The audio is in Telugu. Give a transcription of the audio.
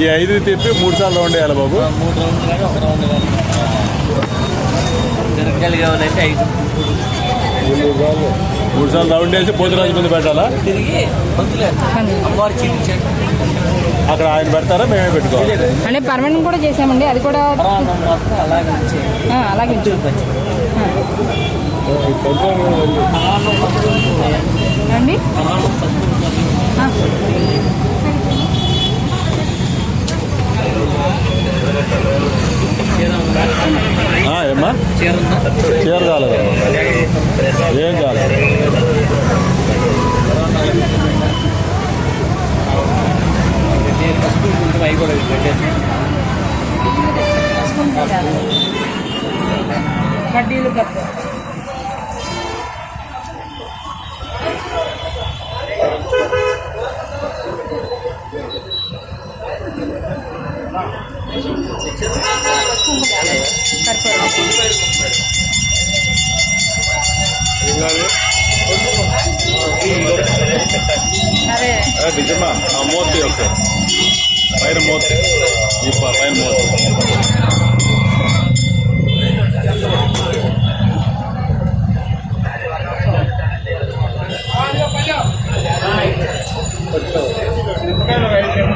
ఈ ఐదు తిప్పి మూడు సార్లు రౌండ్ వేయాలి బాబు. మూడు ఒక రౌండ్ కావాలంటే ఐదు. మూడు సార్లు. రౌండ్ వేసి పోతురాజు మీద పెట్టాలా? తిరిగి అమ్మవారు అక్కడ ఆయన పెడతారా? మేమే పెట్టుకోవాలి? అంటే పర్మనెంట్ కూడా చేసామండి. అది కూడా అలాగే అలాగే ఏమ్మా? చీర కాలేదు ఏం కాలేదు కడ్డీలు పసుపు కుంకుమ కుంకుమ అదే నిజమా ఆ మూర్తి యొక్క పైన మూర్తి ఈ పైన మూర్తి పట్టుకోవాలి